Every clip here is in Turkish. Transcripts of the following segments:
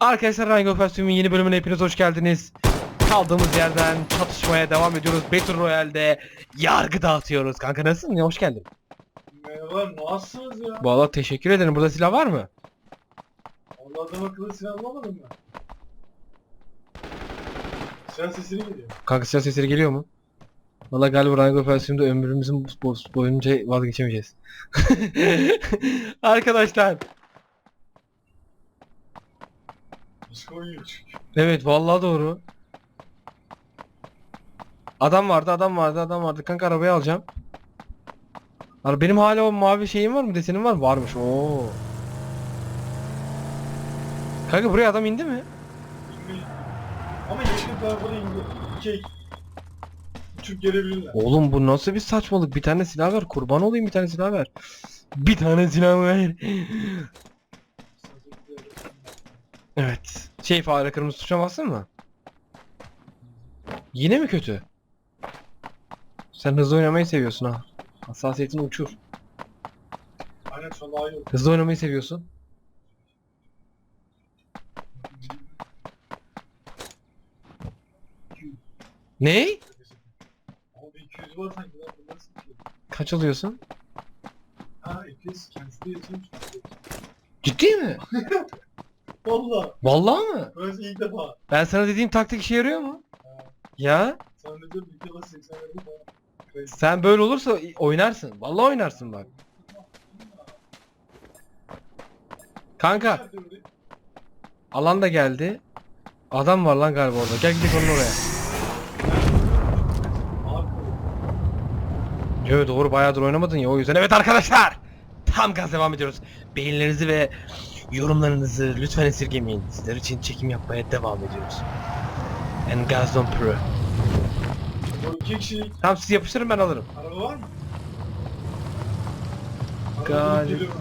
Arkadaşlar Rango Operasyon'un yeni bölümüne hepiniz hoş geldiniz. Kaldığımız yerden çatışmaya devam ediyoruz. Battle Royale'de yargı dağıtıyoruz. Kanka nasılsın? Ya, hoş geldin. Merhaba, nasılsınız ya? Valla teşekkür ederim. Burada silah var mı? Allah adam akıllı silah bulamadın mı? Silah sesini geliyor. Kanka silah sesleri geliyor mu? Valla galiba Rango Operasyon'da ömrümüzün bo- boyunca vazgeçemeyeceğiz. Arkadaşlar. Evet vallahi doğru. Adam vardı, adam vardı, adam vardı. Kanka arabayı alacağım. Ara benim hala o mavi şeyim var mı? Desenim var mı? Varmış. Oo. Kanka buraya adam indi mi? Ama yakın tarafa da indi. İki Uçup gelebilirler. Oğlum bu nasıl bir saçmalık? Bir tane silah ver. Kurban olayım bir tane silah ver. Bir tane silah ver. Evet. Şey fare kırmızı tuşa bastın mı? Yine mi kötü? Sen hızlı oynamayı seviyorsun ha. Hassasiyetini uçur. Aynen şu daha iyi. Hızlı oynamayı seviyorsun. Ne? Ama bir 200 var sanki lan bu nasıl bir şey? Kaç alıyorsun? Ha 200 kendisi de yatıyor kendisi. Ciddi mi? Valla. Vallahi mı? Burası ilk defa. Ben sana dediğim taktik işe yarıyor mu? Ya Sen de diyorum ilk defa 80 verdi falan. sen böyle olursa oynarsın. Vallahi oynarsın bak. Kanka alan da geldi. Adam var lan galiba orada. Gel gidelim onun oraya. Evet doğru bayağıdır oynamadın ya o yüzden. Evet arkadaşlar. Tam gaz devam ediyoruz. Beğenilerinizi ve yorumlarınızı lütfen esirgemeyin. Sizler için çekim yapmaya devam ediyoruz. And Gazdon Pro. Bu iki kişilik Tamam siz yapıştırın ben alırım. araba var mı? Galiba. Araba geliyorum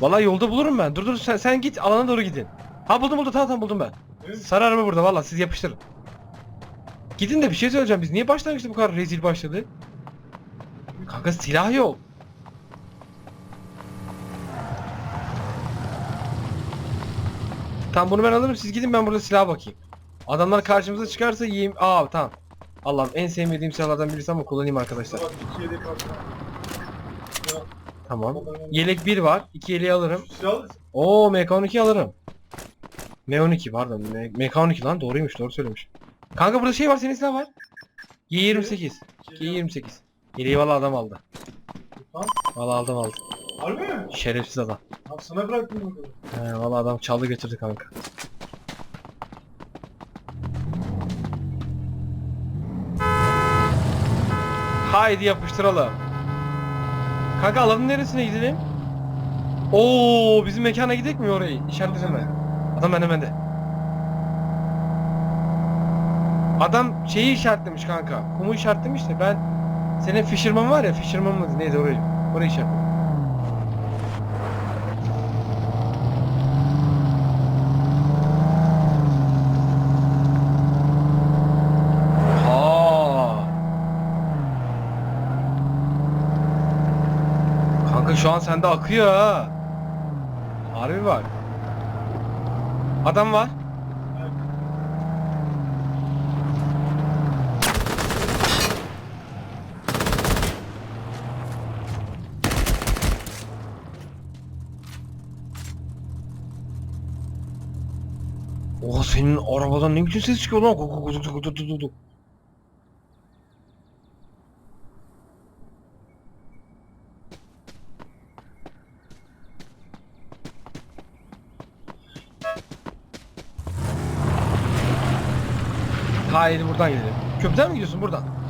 Vallahi yolda bulurum ben. Dur dur sen, sen git alana doğru gidin. Ha buldum buldum tamam tamam buldum ben. mi? Sarı araba burada vallahi siz yapıştırın. Gidin de bir şey söyleyeceğim biz niye başlangıçta bu kadar rezil başladı? Kanka silah yok. Tamam bunu ben alırım siz gidin ben burada silaha bakayım. Adamlar karşımıza çıkarsa yiyeyim. Aa tamam. Allah'ım en sevmediğim silahlardan birisi ama kullanayım arkadaşlar. Tamam. Yelek 1 var. 2 yeleği alırım. Oo MK12 alırım. M12 pardon. M- MK12 lan doğruymuş doğru söylemiş. Kanka burada şey var senin silah var. Y28. Y28. Yeleği valla adam aldı. Tamam. Valla adam aldı. Harbi mi? Şerefsiz adam. Tamam sana bıraktım bakalım. He valla adam çaldı götürdü kanka. Haydi yapıştıralım. Kanka alanın neresine gidelim? Oo bizim mekana gidelim mi orayı? İşaretledim ben. Adam bende bende. Adam şeyi işaretlemiş kanka. Kumu işaretlemiş de ben senin Fisherman var ya Fisherman mıydı neydi orayı? Orayı işaretledim. Ha. Kanka şu an sende akıyor ha. Harbi bak. Adam var. Evet. Oha senin arabadan ne biçim ses çıkıyor lan? Hayır buradan gidelim. Köprüden mi gidiyorsun buradan?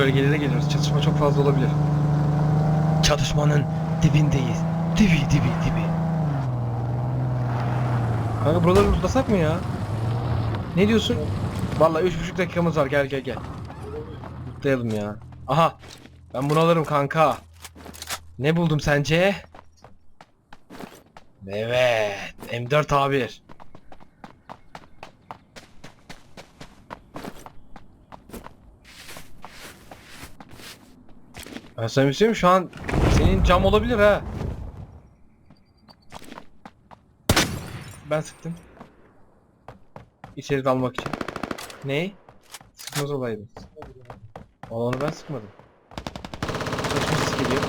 Bölgelere geliyoruz. Çatışma çok fazla olabilir. Çatışmanın dibindeyiz. Dibi dibi dibi. Kanka buraları uzlasak mı ya? Ne diyorsun? Vallahi üç buçuk dakikamız var. Gel gel gel. Mutlayalım ya. Aha. Ben bunu alırım kanka. Ne buldum sence? Evet. M4 Ben sana bir şey şu an senin cam olabilir ha. Ben sıktım. İçeri dalmak için. Ney? Sıkmaz olaydı. Olanı ben sıkmadım. Saçma ses geliyor.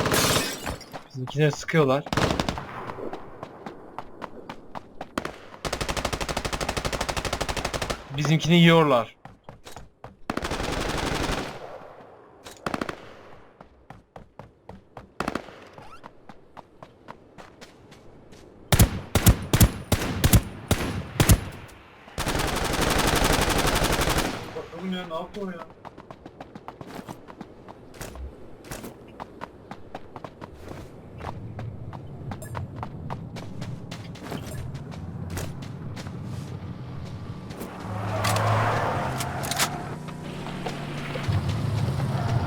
Bizimkiler sıkıyorlar. Bizimkini yiyorlar. Bakalım ya ne yaptı o ya?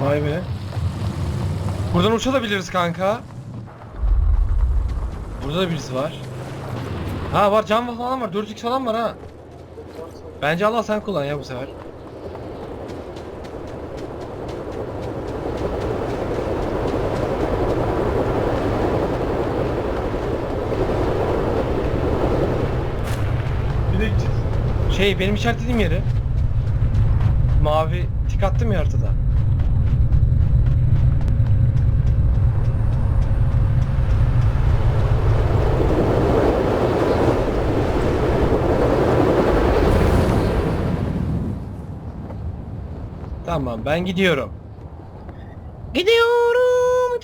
Vay be. Buradan uçabiliriz kanka. Burada da birisi var. Ha var cam falan var. 4x falan var ha. Bence Allah sen kullan ya bu sefer. Şey benim işaretlediğim yeri. Mavi tik attım ya haritada. Tamam ben gidiyorum. Gidiyorum.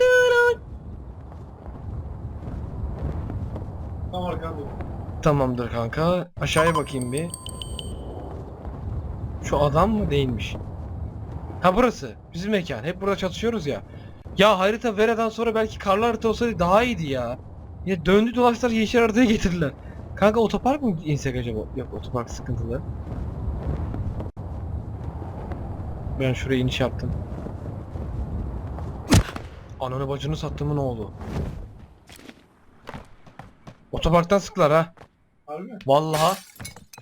Tam arkanda. Tamamdır kanka. Aşağıya bakayım bir. Şu adam mı değilmiş? Ha burası. Bizim mekan. Hep burada çatışıyoruz ya. Ya harita Vera'dan sonra belki karlı harita olsaydı daha iyiydi ya. Ya döndü dolaştılar yeşil haritaya getirdiler. Kanka otopark mı insek acaba? Yok otopark sıkıntılı. Ben şuraya iniş yaptım. Ananı bacını sattığımın oğlu. Otoparktan sıktılar ha. Harbi mi? Vallahi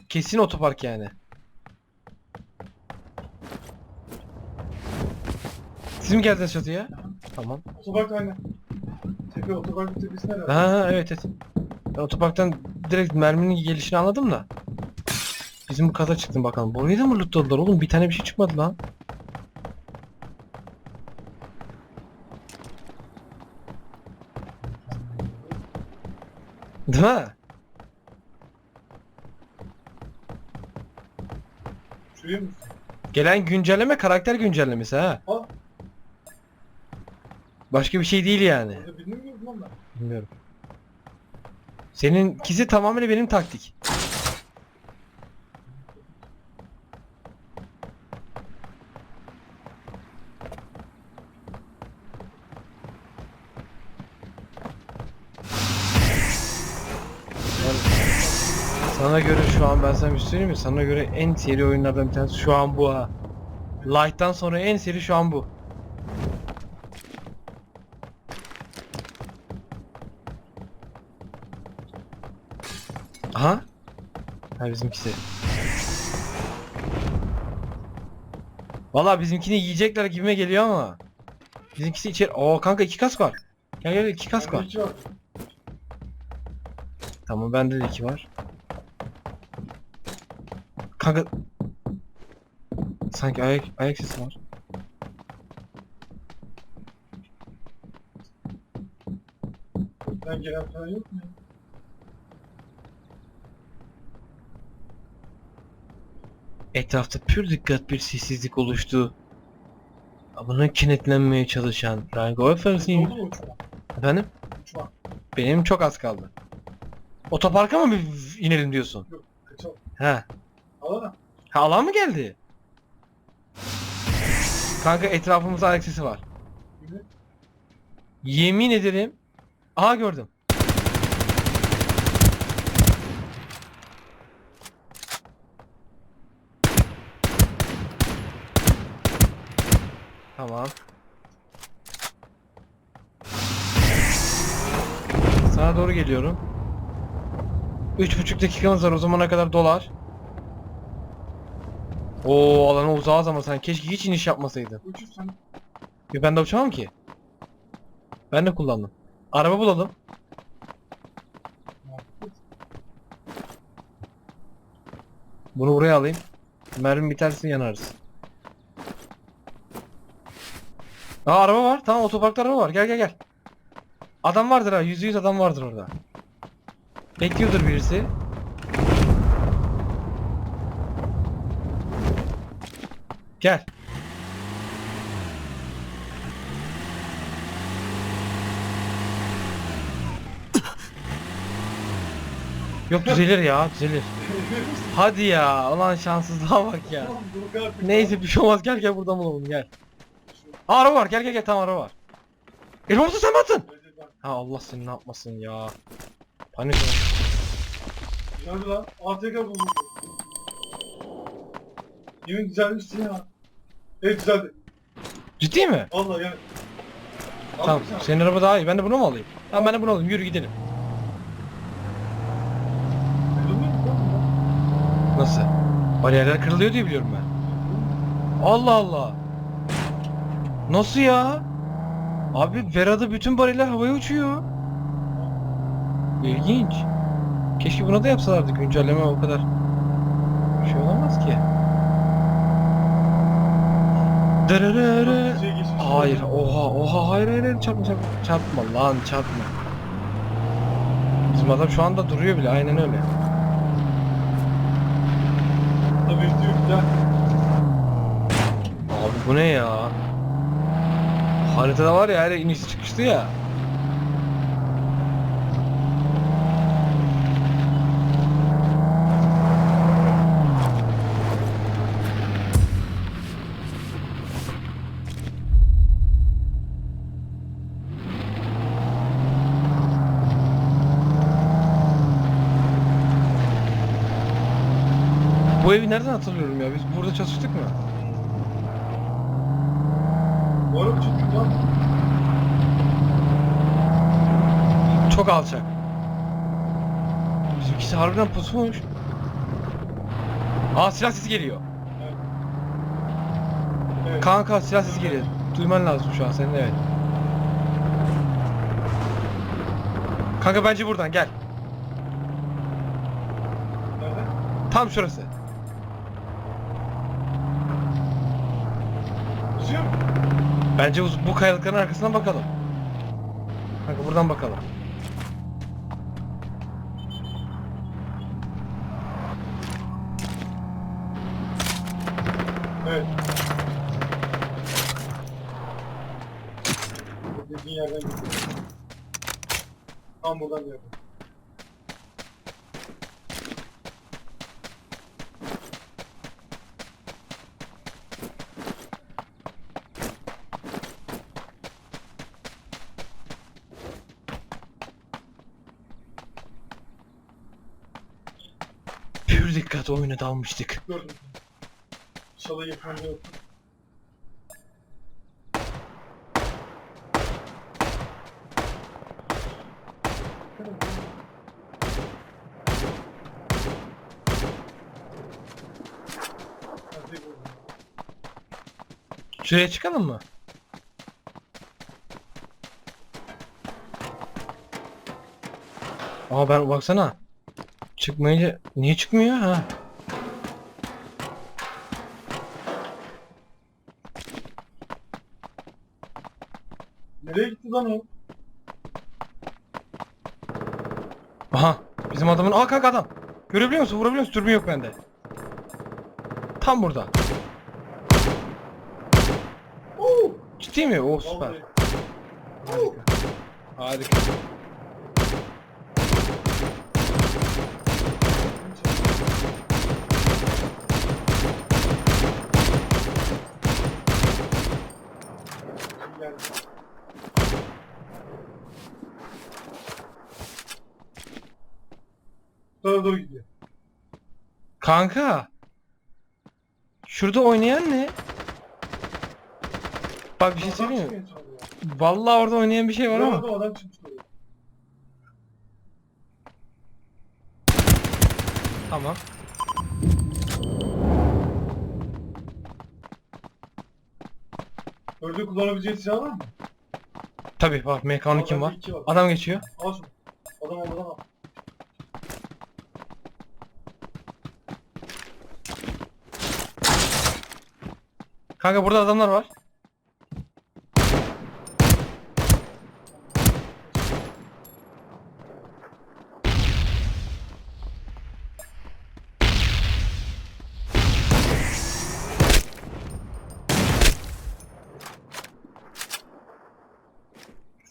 kesin otopark yani. Siz mi geldiniz çatıya? Tamam. Otopark aynı. Tepe otopark tepesi nerede? Ha ha, evet evet. Ben otoparktan direkt merminin gelişini anladım da. Bizim bu kata çıktım bakalım. Burayı da mı lootladılar oğlum? Bir tane bir şey çıkmadı lan. Değil mi? Şuraya mı? Gelen güncelleme karakter güncellemesi ha. Ha? Başka bir şey değil yani. Orada birini mi gördüm lan ben? Bilmiyorum. Seninkisi tamamıyla benim taktik. Sana göre şu an ben sana bir şey söyleyeyim mi? Sana göre en seri oyunlardan bir tanesi şu an bu ha. Light'tan sonra en seri şu an bu. Aha. Ha bizimkisi. Valla bizimkini yiyecekler gibime geliyor ama. Bizimkisi içeri... Oo kanka iki kask var. Gel gel iki kask var. Tamam bende de iki var. Kanka... Sanki ayak, ayak sesi var. Ben gelen falan yok mu? Etrafta pür dikkat bir sessizlik oluştu. Buna kenetlenmeye çalışan Rango Oldu Efendim. uçma? Benim çok az kaldı. Otoparka mı bir inelim diyorsun? Kaçalım. He. Alana. Ha alan mı geldi? Kanka etrafımızda ayak sesi var. Yemin ederim. Aha gördüm. Tamam. Sana doğru geliyorum. Üç buçuk dakikamız var o zamana kadar dolar. Oo alana uzağız ama sen keşke hiç iniş yapmasaydın. Uçursan. Ya ben de uçamam ki. Ben de kullandım. Araba bulalım. Bunu buraya alayım. Mermi biterse yanarız. Aa araba var. Tamam otoparkta araba var. Gel gel gel. Adam vardır ha. Yüzde yüz adam vardır orada. Bekliyordur birisi. Gel. Yok düzelir ya düzelir. Hadi ya ulan şanssızlığa bak ya. Neyse bir şey olmaz gel gel buradan bulalım gel. Aa, araba var gel gel gel tamam araba var. Elbamsı sen mi attın? Ha Allah seni ne yapmasın ya. Panik. Güzeldi lan. ATK buldum. Yemin düzelmişsin ya. Evet düzeldi. Ciddi mi? Vallahi yani. Tamam Aldın sen. senin araba daha iyi ben de bunu mu alayım? Tamam ben de bunu alayım yürü gidelim. Kırılmıyor mu lan bunlar? Nasıl? Bariyerler kırılıyor diye biliyorum ben. Allah Allah. Nasıl ya? Abi Vera'da bütün bariyerler havaya uçuyor. İlginç. Keşke buna da yapsalardı güncelleme o kadar. Bir şey olamaz ki. Dırırırı. Hayır, oha, oha, hayır, hayır, hayır, çarpma, çarpma, çarpma lan, çarpma. Bizim adam şu anda duruyor bile, aynen öyle. Abi bu ne ya? Haritada var ya, her iniş çıkıştı ya. Bu evi nereden hatırlıyorum ya? Biz burada çalıştık mı? Araba çok güzel. Çok alçak. Bizimkisi harbiden pusmuş. Aa silah sesi geliyor. Evet. Kanka silah sesi geliyor. Duyman lazım şu an senin evet. Kanka bence buradan gel. Nerede? Tam şurası. Uzuyor mu? Bence bu kayalıkların arkasından bakalım. Kanka buradan bakalım. Evet. Dediğin yerden gidiyor. Tam buradan geldi. Dikkat oyuna dalmıştık. Gördüm. İnşallah yakında yok. Şuraya çıkalım mı? Aa ben baksana. Çıkmayınca niye çıkmıyor ha? Nereye gitti lan o? Aha bizim adamın aa kanka adam. Görebiliyor musun? Vurabiliyor musun? Dürbün yok bende. Tam burada. Oo! Ciddi mi? Oh süper. Harika. Harika. Geldi. Doğru doğru gidiyor. Kanka. Şurada oynayan ne? Bak bir şey Adam söyleyeyim mi? ya. Vallahi orada oynayan bir şey var ama. çıkmış. Tamam. Örde kullanabileceği silah var mı? Tabi var MK12 kim var? Var. Adam geçiyor. Al şunu. Adam al adam al. Kanka burada adamlar var.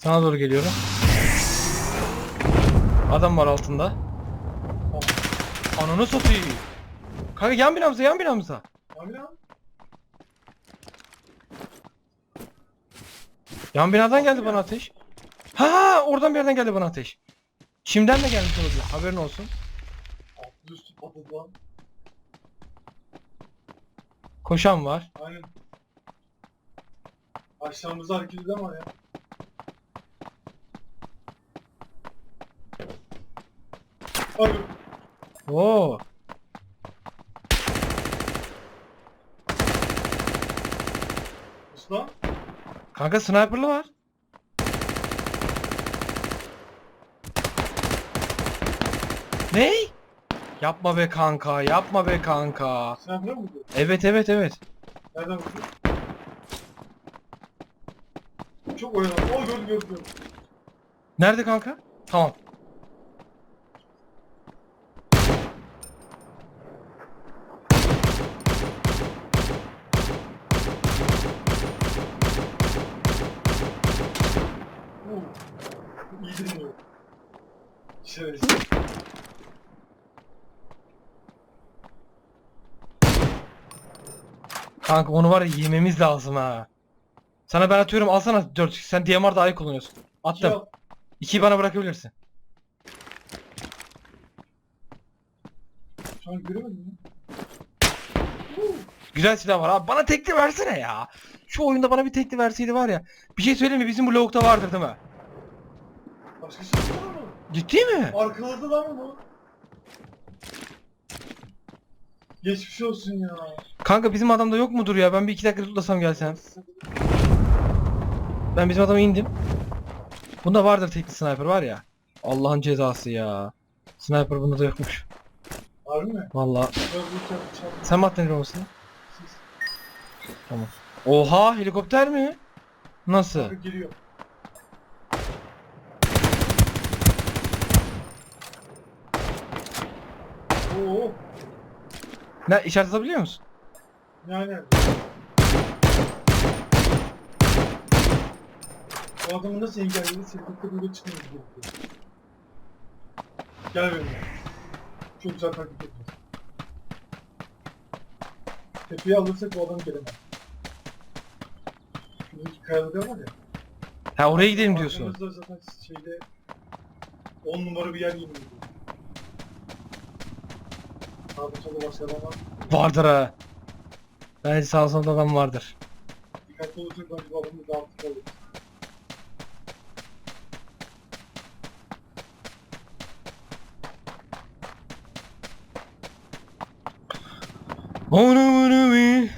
Sana doğru geliyorum. Adam var altında. Ananı satayım. Kanka yan binamıza yan binamıza. Abi lan. Yan binadan geldi bana ateş. Ha oradan bir yerden geldi bana ateş. Şimdiden de gelmiş olabilir. Haberin olsun. Altı üstü patladı lan. Koşan var. Aynen. Aşağımızda hareket var ya. Oo. Usta. Kanka sniper'lı var. Ne? Yapma be kanka, yapma be kanka. Sen yapıyor musun? Evet evet evet. Nereden vurdun? Çok oynadım. O gördüm gördüm gördüm. Nerede kanka? Tamam. Oo. İyi dinliyor. Şöyle. Kanka onu var ya yememiz lazım ha. Sana ben atıyorum alsana 4 sen DMR'da ayı kullanıyorsun. Attım. Ya, 2'yi bana bırakabilirsin. Şu an göremedim mi? Güzel silah var abi. Bana tekli versene ya. Şu oyunda bana bir tekli verseydi var ya. Bir şey söyleyeyim mi? Bizim bu lavukta vardır değil mi? Başka şey mı? Ciddi mi? Arkaladı lan onu. Geçmiş olsun ya. Kanka bizim adamda yok mudur ya? Ben bir iki dakika tutlasam gelsem. Ben bizim adama indim. Bunda vardır tekli sniper var ya. Allah'ın cezası ya. Sniper bunda da yokmuş. Harbi mi? Bu çarpı. Sen mi attın? Siz. Tamam. Oha helikopter mi? Nasıl? Abi Oo. Ne işaret atabiliyor musun? Yani. Bu adamı nasıl engelledi? Sırtlıkta böyle gerekiyor. Gel benimle. Çok güzel takip edeceğiz. Tepeyi alırsak bu adam gelemez. Şuradaki kayalıklar var ya. Ha oraya gidelim diyorsun. Arkamızda zaten şeyde 10 numara bir yer yemin ediyorum. Vardır ha. Bence sağ solda adam vardır. Dikkatli olursak bence bu adamı dağıtıp alırız. Onu bunu bir.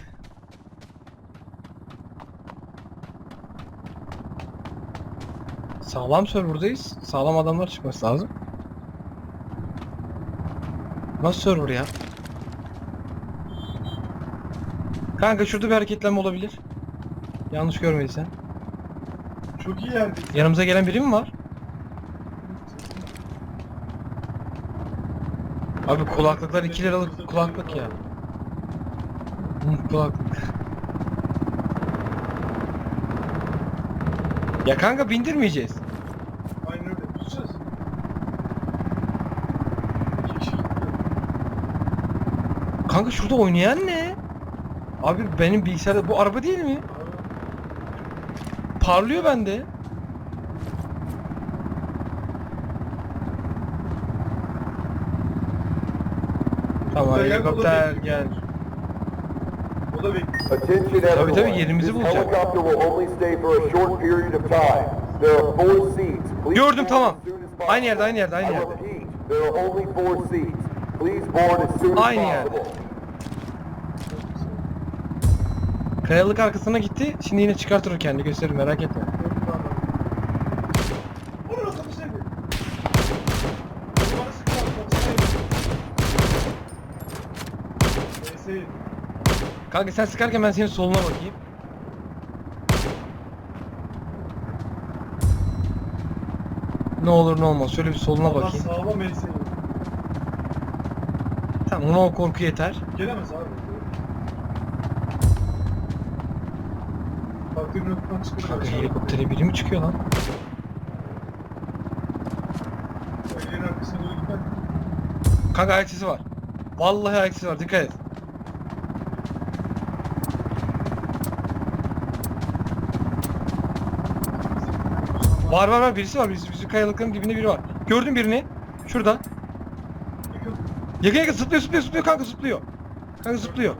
Sağlam serverdayız. Sağlam adamlar çıkması lazım. Nasıl server ya? Kanka şurada bir hareketlenme olabilir. Yanlış görmediysen. Çok iyi yerdeyiz. Yanımıza gelen biri mi var? Abi kulaklıklar 2 liralık kulaklık ya. Kulaklık. Ya kanka bindirmeyeceğiz. Aynen öyle. Tutacağız. İki kişi gitti. Kanka şurada oynayan ne? Abi benim bilgisayarda bu araba değil mi? Parlıyor bende. Tamam Helikopter gel, da. Attention Tabii, everyone. tabii, yerimizi This bulacak. helicopter will only stay for a short period of time. There are four seats. Please Gördüm, board tamam. as soon as possible. Aynı yerde, aynı yerde, aynı I yerde. repeat, there are only four seats. Please board as soon as Aynı yerde. possible. Kayalık arkasına gitti. Şimdi yine çıkartır kendi gösterir merak etme. Kanka sen sıkarken ben senin soluna bakayım. Ne olur ne olmaz. Şöyle bir soluna Allah bakayım. Sağlam el Tamam ona o korku yeter. Gelemez abi. Farklı bir noktadan çıkıyor. Kanka helikoptere biri mi çıkıyor lan? Evlerin arkasına. Kanka ayak var. Vallahi ayak var dikkat et. Var var var birisi var. Birisi, birisi kayalıkların dibinde biri var. Gördüm birini. Şurada. Yakın yakın zıplıyor zıplıyor zıplıyor kanka zıplıyor. Kanka zıplıyor.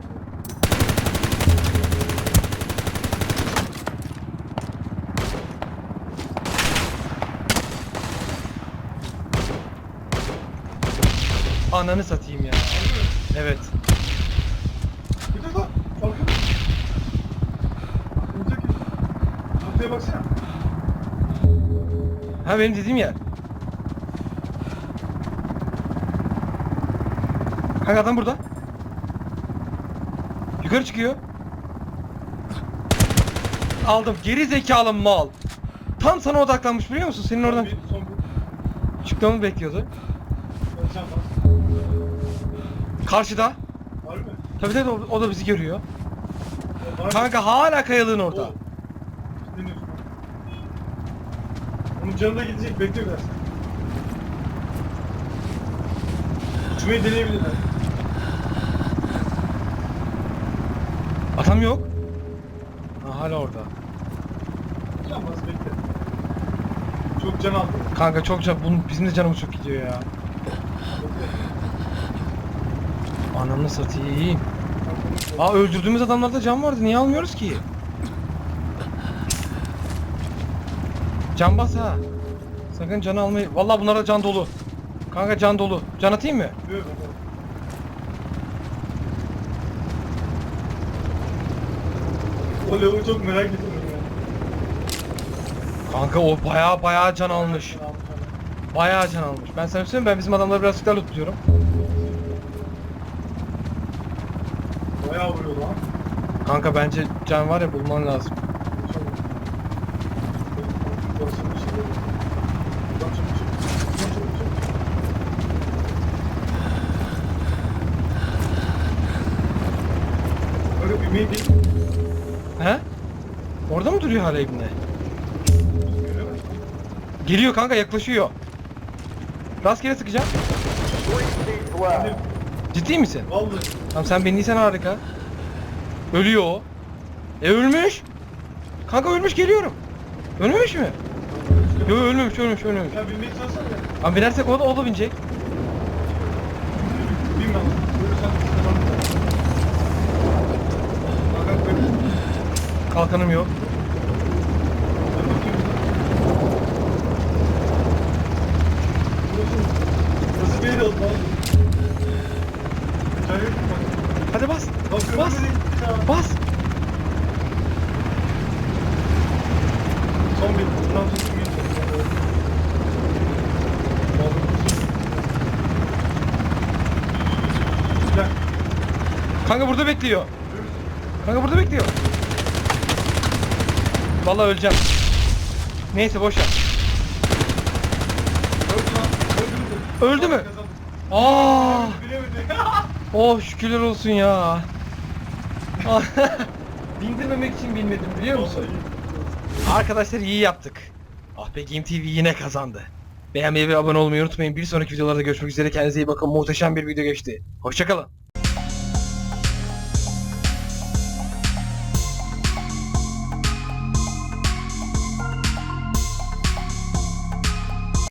Ananı satayım ya. Evet. Bir. Aklımızdaki. Haftaya baksana. Ha benim dediğim yer. Kanka adam burada. Yukarı çıkıyor. Aldım. Geri zekalı mal. Tam sana odaklanmış biliyor musun? Senin oradan Bir, son bir. çıkmamı bekliyordu. Ölçen var. Karşıda. Harbi mi? Tabii tabii o, o da bizi görüyor. Var. Kanka hala kayalığın orada. O. Dinliyorsun. Onun canı da gidecek. Bekle biraz. Uçmayı deneyebilirler. Adam yok. Ha, hala orada. Canmaz bekle. Çok can aldı. Kanka çok can, bunun, bizim de canımız çok gidiyor ya. Bekle. Ananı satayım. Aa öldürdüğümüz adamlarda can vardı. Niye almıyoruz ki? Can bas ha. Sakın can almayı. Vallahi bunlarda can dolu. Kanka can dolu. Can atayım mı? Bakalım. O lavuğu çok merak ettim ya. Kanka o baya baya can almış. Baya can almış. Ben sana söyleyeyim ben bizim adamları biraz sıklar tutuyorum. Bayağı vuruyor lan. Kanka bence can var ya bulman lazım. Öyle bir miydi? He? Orada mı duruyor hala ibne? Geliyor kanka yaklaşıyor. Rastgele sıkacağım. Ciddi misin? Vallahi. Tamam sen bendiysen harika. Ölüyor o. E ölmüş. Kanka ölmüş geliyorum. Ölmemiş mi? Yo ölmemiş ölmemiş ölmemiş. Ya binmeyi çalışsana ya. Ama binersek o da, o da binecek. Binme ama. Ölürsen. Kalkanım yok. Ben bakıyorum. Nasıl bir yere oldu lan? Hikaye yok mu bak? Hadi bas. Bak Bas. ömrüne gitti ya. Bas. Son bir. Bundan sonra kim geçecek? Gel. Kanka burada bekliyor. Kanka burada bekliyor. Vallahi öleceğim. Neyse boş ver. Öldü mü? Aa! Oh şükürler olsun ya. Bindirmemek için binmedim biliyor musun? Arkadaşlar iyi yaptık. Ah be Game TV yine kazandı. Beğenmeyi ve abone olmayı unutmayın. Bir sonraki videolarda görüşmek üzere. Kendinize iyi bakın. Muhteşem bir video geçti. Hoşçakalın.